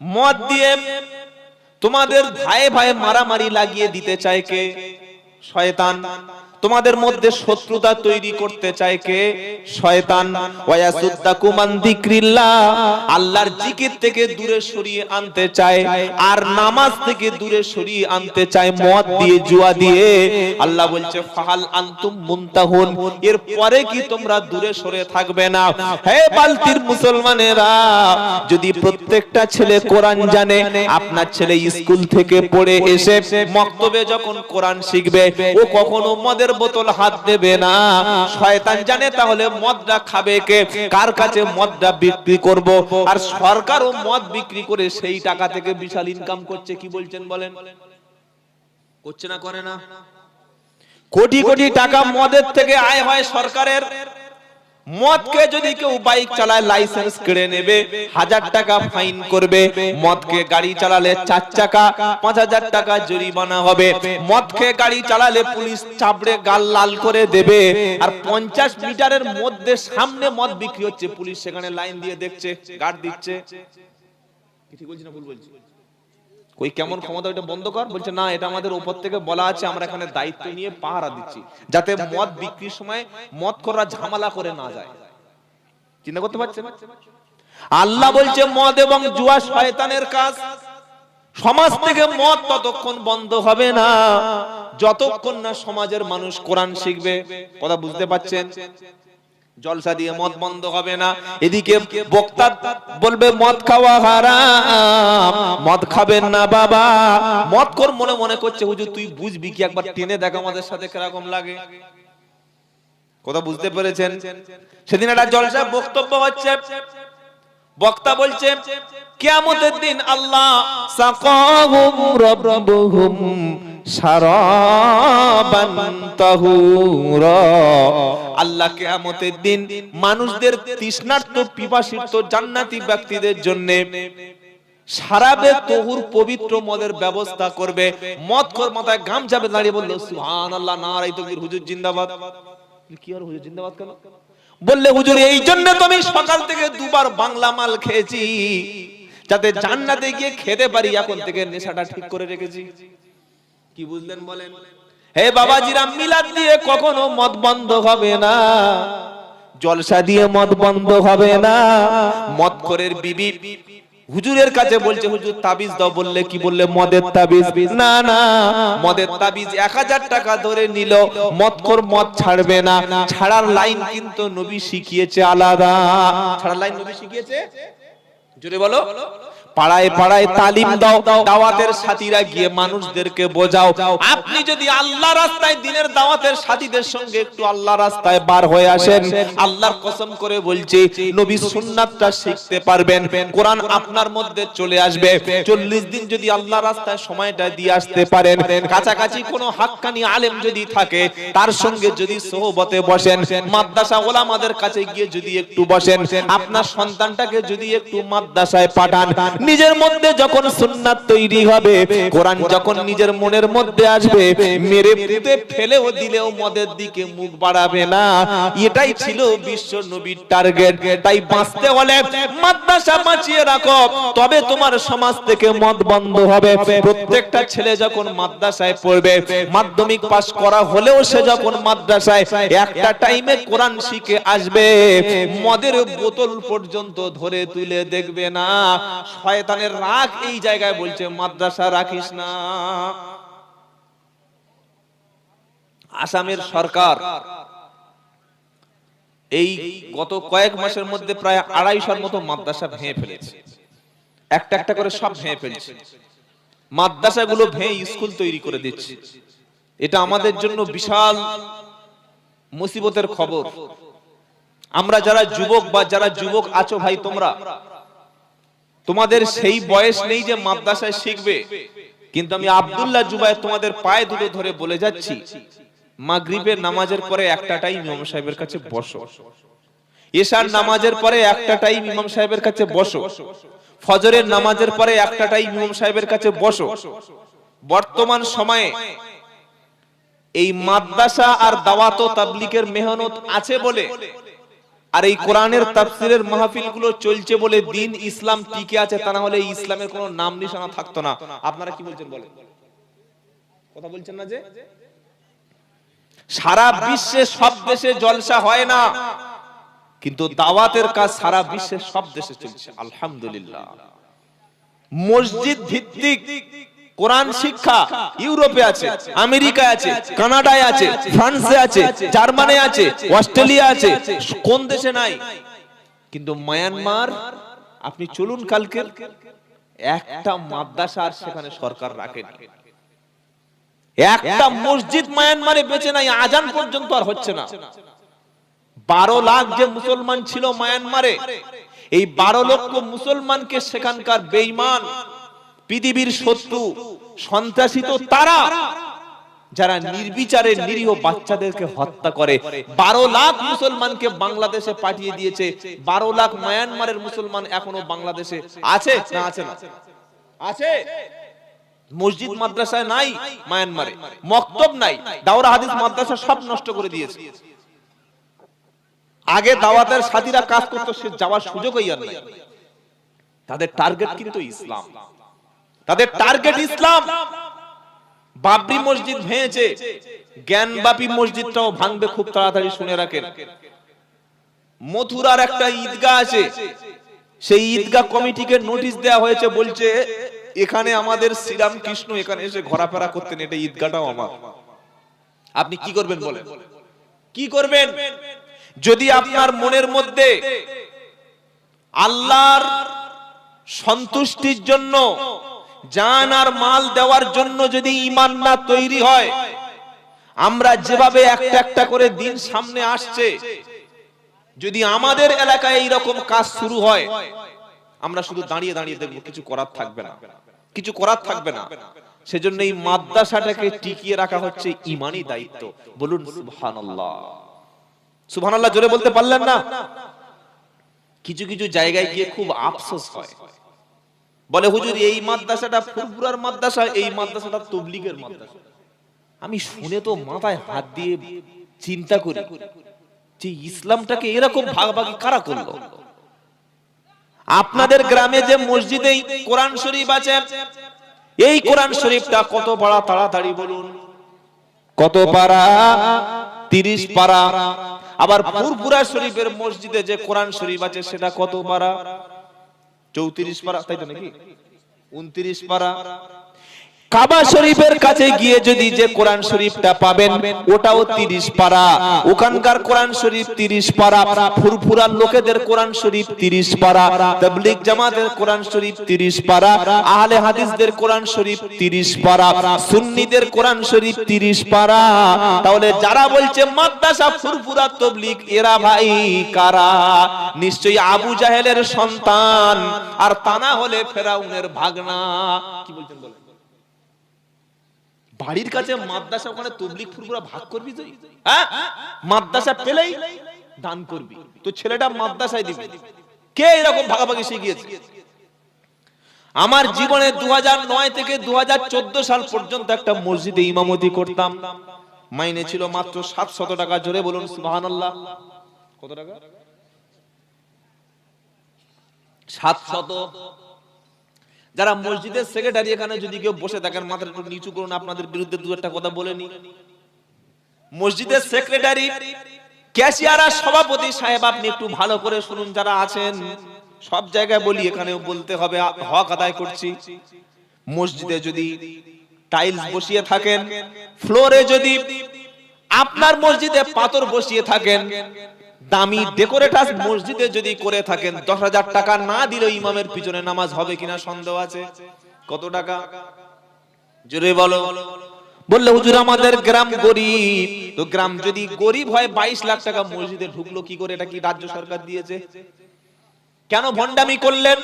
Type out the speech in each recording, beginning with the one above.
মদ দিয়ে তোমাদের ভাই ভাই মারামারি লাগিয়ে দিতে চায় কে? শয়তান। তোমাদের মধ্যে শত্রুতা তৈরি করতে চায় কে? শয়তান। ওয়াসুদ্দাকুম আন যিকরিল্লাহ। আল্লাহর জিকির থেকে দূরে সরিয়ে আনতে চায়। আর নামাজ থেকে দূরে সরিয়ে আনতে চায় মদ দিয়ে, জুয়া দিয়ে। আল্লাহ বলছে, ফাহাল আনতুম মুনতাহুন। এর পরে কি তোমরা দূরে সরে থাকবে না? হে বালতির মুসলমানেরা, যদি প্রত্যেকটা ছেলে কোরআন জানে, আপনার ছেলে স্কুল থেকে পড়ে এসে মক্তবে যখন কোরআন শিখবে, ও কখনো মদের বোতল হাত দেবে না। শয়তান জানে তাহলে মদটা খাবে কে? কার কাছে মদটা বিক্রি করব? আর সরকারও মদ বিক্রি করে সেই টাকা থেকে বিশাল ইনকাম করছে, কি বলছেন বলেন? করছে না, করে না? কোটি কোটি টাকা মদের থেকে আয় হয় সরকারের। মদকে যদি কেউ বাইক চালায় লাইসেন্স কেড়ে নেবে, হাজার টাকা ফাইন করবে। মদকে গাড়ি চালালে চার চাকা, পাঁচ হাজার টাকা জরিমানা হবে। মদকে গাড়ি চালালে পুলিশ চাপড়ে গাল লাল করে দেবে। আর পঞ্চাশ মিটারের মধ্যে সামনে মদ বিক্রি হচ্ছে। পুলিশ সেখানে লাইন দিয়ে দেখছে গার্ড দিচ্ছে। ঠিক বলছি না ভুল বলছি? কই কেমন ক্ষমতা ওটা বন্ধ কর? বলছে না এটা আমাদের উপর থেকে বলা আছে আমরা এখানে দায়িত্ব নিয়ে পাহারা দিচ্ছি যাতে মদ বিক্রির সময় মদ করা ঝামেলা করে না যায়। চিন্তা করতে পারছেন? আল্লাহ বলছে মদ এবং জুয়া শয়তানের কাজ। সমাজ থেকে মদ ততক্ষণ বন্ধ হবে না। যতক্ষণ না সমাজের মানুষ কোরআন শিখবে। কথা বুঝতে পাচ্ছেন জলসা দিয়ে মদ বন্ধ হবে না। এদিকে বক্তা বলবে, মদ খাওয়া হারাম, মদ খাবেন না বাবা। মদ কর মনে মনে করছে, হুজুর, তুই বুঝবি কি? একবার টেনে দেখ আমাদের সাথে কীরকম লাগে। কথা বুঝতে পেরেছেন? সেদিন একটা জলসা বক্তব্য হচ্ছে। বক্তা বলছে, কিয়ামতের দিন আল্লাহ সাকাহুম রাব্বুহুম ব্যবস্থা করবে। মাথায় গাম যাবে দাঁড়িয়ে বলল নারাই হুজুর জিন্দাবাদ। কি আর হুজুর জিন্দাবাদ কেন? বললে, হুজুর, এই জন্য তো আমি সকাল থেকে দুবার বাংলা মাল খেয়েছি, যাতে জান্নাতে গিয়ে খেতে পারি, এখন থেকে নেশাটা ঠিক করে রেখেছি। কি বুঝলেন বলেন? হে বাবাজিরা মিলাদ দিয়ে কখনো মদ বন্ধ হবে না। জলসা দিয়ে মদ বন্ধ হবে না। মদ করের বিবি হুজুরের কাছে বলছে হুজুর তাবিজ দাও বললে কি বললে মদের তাবিজ না না মদের তাবিজ এক হাজার টাকা ধরে নিল। মদখোর মদ ছাড়বে না। ছাড়ার লাইন কিন্তু নবী শিখিয়েছে আলাদা। ছাড়ার লাইন নবী শিখিয়েছে? জোরে বলো। পাড়ায় পাড়ায় তালিম দাও, দাওয়াতের সাথীরা গিয়ে মানুষদেরকে বোঝাও। আপনি যদি আল্লাহ রাস্তায় দিনের দাওয়াতের সাথীদের সঙ্গে একটু আল্লাহ রাস্তায় বার হয়ে আসেন, আল্লাহর কসম করে বলছি, নবী সুন্নাতটা শিখতে পারবেন, কোরআন আপনার মধ্যে চলে আসবে। চল্লিশ দিন যদি আল্লাহ রাস্তায় সময়টা দিয়ে আসতে পারেন, কাছাকাছি কোনো হাক্কানি আলেম যদি থাকে, তার সঙ্গে যদি সোহবতে বসেন, মাদ্রাসা ওলামাদের কাছে গিয়ে যদি একটু বসেন, আপনার সন্তানটাকে যদি একটু মাদ্রাসায় পাঠান নিজের মধ্যে যখন সুন্নাত তৈরি হবে, কোরআন যখন নিজের মনের মধ্যে আসবে, মেরে পুঁতে ফেলেও দিলেও মদের দিকে মুখ বাড়াবে না। এটাই ছিল বিশ্ব নবীর টার্গেট। তাই বাঁচতে হলে মাদ্রাসা বাঁচিয়ে রাখো। তবে তোমার সমাজ থেকে মদ বন্ধ হবে। প্রত্যেকটা ছেলে যখন মাদ্রাসায় পড়বে, মাধ্যমিক পাস করা হলেও সে যখন মাদ্রাসায়, একটা টাইমে কোরআন শিখে আসবে। মদের বোতল পর্যন্ত ধরে তুলে দেখবে না। শয়তানের রাগ এই জায়গায় বলছে, মাদ্রাসা রাখিস না। আসামের সরকার এই গত কয়েক মাসের মধ্যে প্রায় আড়াইশোর মতো মাদ্রাসা ভেঙে ফেলেছে। একটা একটা করে সব ভেঙে ফেলছে। মাদ্রাসাগুলো ভেঙে স্কুল তৈরি করে দিচ্ছে। এটা আমাদের জন্য বিশাল মুসিবতের খবর। আমরা যারা যুবক বা যারা যুবক আছো ভাই, তোমরা তোমাদের সেই বয়স নেই যে মাদ্রাসায় শিখবে। কিন্তু আমি আব্দুল্লাহ জুবাই তোমাদের পায়ে দুটো ধরে বলে যাচ্ছি। মাগরিবের নামাজের পরে একটা টাইম ইমাম সাহেবের কাছে বসো। এশার নামাজের পরে একটা টাইম ইমাম সাহেবের কাছে বসো। ফজরের নামাজের পরে একটা টাইম ইমাম সাহেবের কাছে বসো। বর্তমান সময়ে এই মাদ্রাসা আর দাওয়াত ও তাবলিকের মেহনত আছে বলে আর এই কোরআনের তাফসিরের মাহফিলগুলো চলছে বলে দিন ইসলাম টিকে আছে তা না হলে ইসলামের কোনো নাম নিশানা থাকতো না। আপনারা কি বলছেন বলেন? কথা বলছেন না যে? সারা বিশ্বে সব দেশে জলসা হয় না। কিন্তু দাওয়াতের কাজ সারা বিশ্বের সব দেশে চলছে। আলহামদুলিল্লাহ। মসজিদ ভিত্তিক কোরআন শিক্ষা ইউরোপে আছে, আমেরিকায় আছে, কানাডায় আছে, ফ্রান্সে আছে, জার্মানে আছে, অস্ট্রেলিয়া আছে, কোন দেশে নাই? কিন্তু মায়ানমার, আপনি চলুন কালকে, একটা মাদ্রাসা আর সেখানে সরকার রাখেনি। একটা মসজিদ মায়ানমারে বেঁচে নাই, আজান পর্যন্ত আর হচ্ছে না। বারো লাখ যে মুসলমান ছিল মায়ানমারে, এই বারো লক্ষ মুসলমানকে সেখানকার বেইমান পৃথিবীর শত্রু, সন্ত্রাসী তো তারা। যারা নির্বিচারে নিরীহ বাচ্চাদেরকে হত্যা করে। বারো লাখ মুসলমানকে বাংলাদেশে পাঠিয়ে দিয়েছে। বারো লাখ মায়ানমারের মুসলমান এখনও বাংলাদেশে আছে না আছে না? আছে। মসজিদ মাদ্রাসায় নাই মায়ানমারে। মক্তব নাই। দাওরা হাদিস মাদ্রাসা সব নষ্ট করে দিয়েছে। আগে দাওয়াতের সাথীরা কাজ করতো, সে যাওয়ার সুযোগই আর তাদের টার্গেট কিন্তু ইসলাম। তাদের টার্গেট ইসলাম। বাবরি মসজিদ ভেঙেছে। জ্ঞানবাপী মসজিদটাও ভাঙবে খুব তাড়াতাড়ি শুনে রাখেন। মথুরার একটা ঈদগাহ আছে। সেই ঈদগাহ কমিটিকে নোটিশ দেওয়া হয়েছে বলছে এখানে আমাদের শ্রীরাম কৃষ্ণ এখানে এসে ঘোরাফেরা করতেন এটা ঈদগাহটাও আমার। আপনি কি করবেন বলেন? কি করবেন? যদি আপনার মনের মধ্যে আল্লাহর সন্তুষ্টির জন্য জান আর মাল দেওয়ার জন্য যদি ইমান না তৈরি হয়, আমরা যেভাবে একটা একটা করে দিন সামনে আসছে, যদি আমাদের এলাকায় এই রকম কাজ শুরু হয়, আমরা শুধু দাঁড়িয়ে দাঁড়িয়ে দেখব কিছু করার থাকবে না। কিছু করার থাকবে না। সেজন্য এই মাদ্রাসাটাকে টিকিয়ে রাখা হচ্ছে ইমানই দায়িত্ব। বলুন, সুবহানাল্লাহ। সুবহানাল্লাহ, জোরে বলতে পারলেন না? কিছু কিছু জায়গায় গিয়ে খুব আফসোস হয়। বলে, হুজুর, এই মাদ্রাসাটা ফুরফুরার মাদ্রাসা, এই মাদ্রাসাটা তবলিগের মাদ্রাসা। আমি শুনে তো মাথায় হাত দিয়ে চিন্তা করি যে ইসলামটাকে এরকম ভাগাভাগি কারা করল? আপনাদের গ্রামে যে মসজিদে কোরআন শরীফ আছে, এই কোরআন শরীফটা কত পারা তাড়াতাড়ি বলুন। কত পারা তিরিশ পারা আবার ফুরফুরা শরীফের মসজিদে যে কোরআন শরীফ আছে, সেটা কত পারা চৌত্রিশ পারা তাই তো নাকি? উনত্রিশ পারা কাবা শরীফের কাছে গিয়ে যদি যে কোরআন শরীফটা পাবেন, ওটাও তিরিশ পারা। ওখানকার কোরআন শরীফ তিরিশ পারা, ফুরফুরার লোকেদের কোরআন শরীফ তিরিশ পারা, তাবলিগ জামাতের কোরআন শরীফ তিরিশ পারা, আহলে হাদিসদের কোরআন শরীফ তিরিশ পারা, সুন্নিদের কোরআন শরীফ তিরিশ পারা। তাহলে যারা বলছে, মাদ্রাসা, ফুরফুরা, তবলিগ, এরা ভাই কারা? নিশ্চয়ই আবু জাহেলের সন্তান, আর তা না হলে ফেরাউনের ভাগনা। কি বলছেন বলেন? বাড়ির কাছে মাদ্রাসা ওখানে তবলিক ফুরফুরা ভাগ করবি তুই? হ্যাঁ? মাদ্রাসা পেলেই দান করবি। তো ছেলেটা মাদ্রাসায় দিবি। কে এরকম ভাগাভাগি শিখিয়েছে? আমার জীবনে দু হাজার নয় থেকে দু হাজার চোদ্দ সাল পর্যন্ত একটা মসজিদে ইমামতি করতাম। মাইনে ছিল মাত্র সাতশত টাকা। জোরে বলুন সুবহানাল্লাহ। কত টাকা? সাতশত। যারা মসজিদের সেক্রেটারি এখানে যদি কেউ বসে থাকেন মাথার একটু নিচু করুন, আপনাদের বিরুদ্ধে দু একটা কথা বলে নি। মসজিদের সেক্রেটারি ক্যাশিয়ার আর সভাপতি সাহেব, আপনি একটু ভালো করে শুনুন যারা আছেন। সব জায়গায় বলি, এখানেও বলতে হবে, হক আদায় করছি। মসজিদে যদি টাইলস বসিয়ে থাকেন ফ্লোরে যদি আপনার মসজিদে পাথর বসিয়ে থাকেন দামি ডেকোরেটাস মসজিদে যদি করে থাকেন দশ হাজার টাকা না দিলেও ইমামের পিছনে নামাজ হবে কিনা সন্দেহ আছে? কত টাকা? জোরে বলো। বললে হুজুর আমাদের গ্রাম গরিব। তো গ্রাম যদি গরিব হয় বাইশ লাখ টাকা মসজিদে ঢুকলো কি করে? এটা কি রাজ্য সরকার দিয়েছে? কেন ভণ্ডামি করলেন?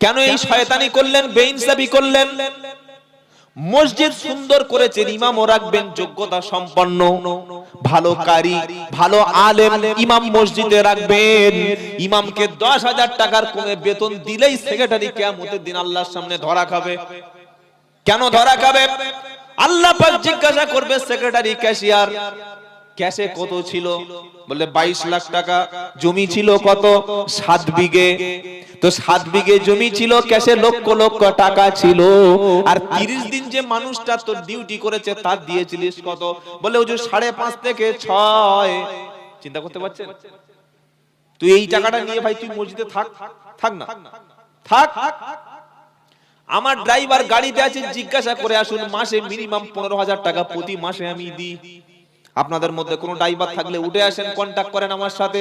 কেন এই শয়তানি করলেন? বেইনসাবি করলেন? মসজিদ সুন্দর করেছেন, ইমামও রাখবেন, যোগ্যতা সম্পন্ন, ভালো কারি, ভালো আলেম ইমাম মসজিদে রাখবেন। ইমামকে দশ হাজার টাকার কমে বেতন দিলেই সেক্রেটারি কেয়ামতের দিন আল্লাহর সামনে ধরা খাবে। কেন ধরা খাবে? আল্লাহ পাক জিজ্ঞাসা করবে, সেক্রেটারি, ক্যাশিয়ার? ক্যাশে কত ছিল? বলে, বাইশ লাখ টাকা। জমি ছিল কত? সাত বিঘে। তো সাত বিঘে জমি ছিল, ক্যাশে লক্ষ লক্ষ টাকা ছিল। আর তিরিশ দিন যে মানুষটা তোর ডিউটি করেছে, তার দিয়েছিলিস কত? বলে ওই যে সাড়ে পাঁচ থেকে ছয়। চিন্তা করতে পারছেন? তুই এই টাকাটা নিয়ে ভাই, তুই মসজিদে থাক থাক না। থাক। আমার ড্রাইভার গাড়িতে আছে, জিজ্ঞাসা করে আসুন, মাসে মিনিমাম পনেরো হাজার টাকা প্রতি মাসে আমি দিই। আপনাদের মধ্যে কোনো ড্রাইভার থাকলে উঠে আসেন কন্ট্যাক্ট করেন আমার সাথে।